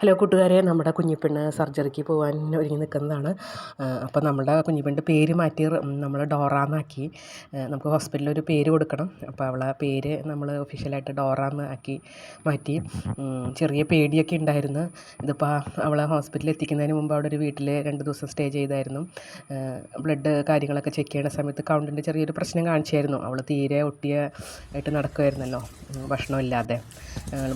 Hello കൂട്ടുകാരെ നമ്മുടെ കുഞ്ഞിപ്പെണ്ണ് സർജറിക്ക് പോകാൻ ഒരുങ്ങി നിൽക്കുന്നതാണ്. അപ്പോൾ നമ്മുടെ കുഞ്ഞിപ്പെണ്ണിന്റെ പേര് മാറ്റി നമ്മൾ ഡോറ ഡോറാന്നാക്കി. നമുക്ക് ഹോസ്പിറ്റലിൽ ഒരു പേര് കൊടുക്കണം. അപ്പോൾ അവളെ പേര് നമ്മൾ ഒഫീഷ്യലായിട്ട് ഡോറാന്ന് ആക്കി മാറ്റി. ചെറിയ പേടിയൊക്കെ ഉണ്ടായിരുന്നു. ഇതിപ്പോൾ അവളെ ഹോസ്പിറ്റലിൽ എത്തിക്കുന്നതിന് മുമ്പ് അവിടെ ഒരു വീട്ടിൽ രണ്ട് ദിവസം സ്റ്റേ ചെയ്തായിരുന്നു. ബ്ലഡ് കാര്യങ്ങളൊക്കെ ചെക്ക് ചെയ്യുന്ന സമയത്ത് കൗണ്ടിന്റെ ചെറിയൊരു പ്രശ്നം കാണിച്ചായിരുന്നു. അവൾ തീരെ ഒട്ടിയ ആയിട്ട് നടക്കുമായിരുന്നല്ലോ ഭക്ഷണമില്ലാതെ.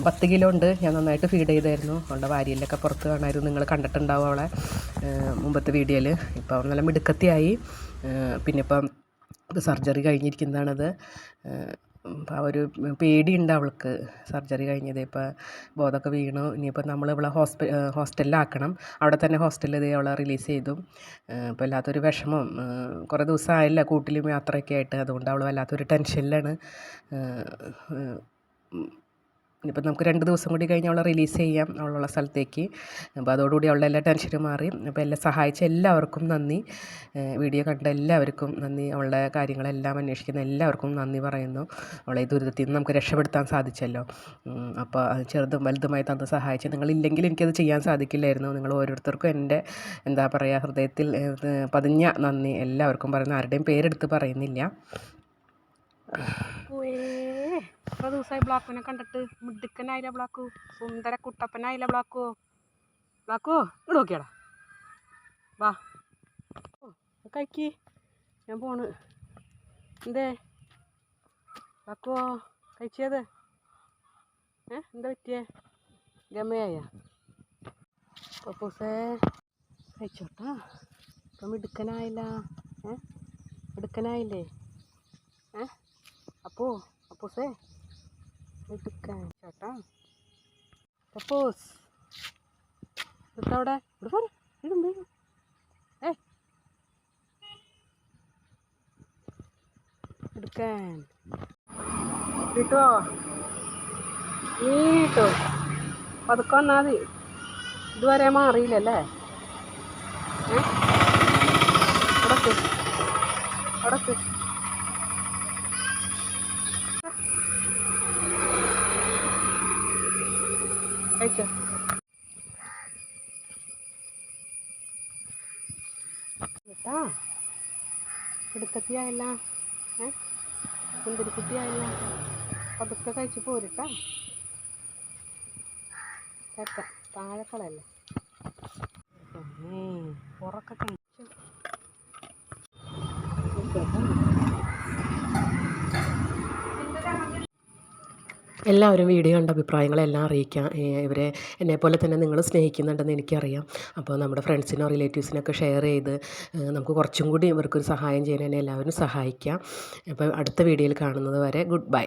പത്ത് കിലോ ഉണ്ട്. ഞാൻ നന്നായിട്ട് ഫീഡ് ചെയ്തായിരുന്നു. അവളുടെ വാരിയലൊക്കെ പുറത്ത് കാണാമായിരുന്നു നിങ്ങൾ കണ്ടിട്ടുണ്ടാവും അവളെ. മുമ്പത്തെ വീഡിയോയിൽ ഇപ്പോൾ നല്ല മിടുക്കത്തിയായി. പിന്നെ ഇപ്പം സർജറി കഴിഞ്ഞിരിക്കുന്നതാണത്. ആ ഒരു പേടിയുണ്ട് അവൾക്ക്. സർജറി കഴിഞ്ഞത് ഇപ്പോൾ ബോധമൊക്കെ വീണു. ഇനിയിപ്പോൾ നമ്മൾ ഇവളെ ഹോസ്പി ഹോസ്റ്റലിലാക്കണം. അവിടെ തന്നെ ഹോസ്റ്റലിൽ അവളെ റിലീസ് ചെയ്തു. ഇപ്പോൾ വല്ലാത്തൊരു വിഷമം. കുറേ ദിവസമായില്ല കൂട്ടിലും യാത്രയൊക്കെ ആയിട്ട്. അതുകൊണ്ട് അവൾ വല്ലാത്തൊരു ടെൻഷനിലാണ്. ഇനിയിപ്പോൾ നമുക്ക് രണ്ട് ദിവസം കൂടി കഴിഞ്ഞ് അവളെ റിലീസ് ചെയ്യാം അവളുള്ള സ്ഥലത്തേക്ക്. അപ്പോൾ അതോടുകൂടി അവളുടെ എല്ലാ ടെൻഷനും മാറി. അപ്പോൾ എല്ലാം സഹായിച്ച എല്ലാവർക്കും നന്ദി. വീഡിയോ കണ്ട എല്ലാവർക്കും നന്ദി. അവളുടെ കാര്യങ്ങളെല്ലാം അന്വേഷിക്കുന്ന എല്ലാവർക്കും നന്ദി പറയുന്നു. അവളെ ദുരിതത്തിൽ നിന്ന് നമുക്ക് രക്ഷപ്പെടുത്താൻ സാധിച്ചല്ലോ. അപ്പോൾ ചെറുതും വലുതുമായി തന്ന് സഹായിച്ചു നിങ്ങളില്ലെങ്കിൽ എനിക്കത് ചെയ്യാൻ സാധിക്കില്ലായിരുന്നു. നിങ്ങൾ ഓരോരുത്തർക്കും എന്റെ എന്താ പറയുക ഹൃദയത്തിൽ പതിഞ്ഞ നന്ദി എല്ലാവർക്കും പറയുന്നു. ആരുടെയും പേരെടുത്ത് പറയുന്നില്ല. എത്ര ദിവസമായി ബ്ലാക്കുവിനെ കണ്ടിട്ട്? മിടുക്കനായില്ല ബ്ലാക്കു സുന്ദര കുട്ടപ്പനായില്ല ബ്ലാക്കു ബ്ലാക്കു ഇവിടെ നോക്കിയാടാ. വാ. കഴിക്ക്. ഞാൻ പോണ്. എന്തേ? ബ്ലാക്കോ കഴിച്ചത്? ഏ? എന്താ പറ്റിയേ? ഗമയായ? പപ്പൂസേ കഴിച്ചോട്ടാ. ഇപ്പം മിടുക്കനായില്ല. ഏ? മിടുക്കനായില്ലേ? ഏ? അപ്പോ അപ്പൂസേ എടുക്കാൻ. ചേട്ടാ പ്രപ്പോസ് അവിടെ? ഇവിടെ പോരെ. ഇടും വേഗം ഏ. എടുക്കാൻ. കിട്ടോ. നീട്ടോ പതുക്കെ വന്നാൽ മതി. ഇതുവരെ മാറിയില്ലല്ലേ? കഴിച്ചോ കേട്ടാ? എടുക്കത്തിയായില്ല ഏ? സുന്ദരിക്കുട്ടിയായില്ല പതുക്കെ കഴിച്ച് പോരിട്ടാ. കേട്ട? താഴെക്കളല്ലേ ഉറക്കെ കഴിച്ചു കേട്ടോ എല്ലാവരും വീഡിയോ കണ്ട അഭിപ്രായങ്ങളെല്ലാം അറിയിക്കാം. ഇവരെ എന്നെപ്പോലെ തന്നെ നിങ്ങൾ സ്നേഹിക്കുന്നുണ്ടെന്ന് എനിക്കറിയാം. അപ്പോൾ നമ്മുടെ ഫ്രണ്ട്സിനോ റിലേറ്റീവ്സിനൊക്കെ ഷെയർ ചെയ്ത് നമുക്ക് കുറച്ചും കൂടി ഇവർക്കൊരു സഹായം ചെയ്യാൻ എല്ലാവരും സഹായിക്കാം. അപ്പോൾ അടുത്ത വീഡിയോയിൽ കാണുന്നത് വരെ ഗുഡ് ബൈ.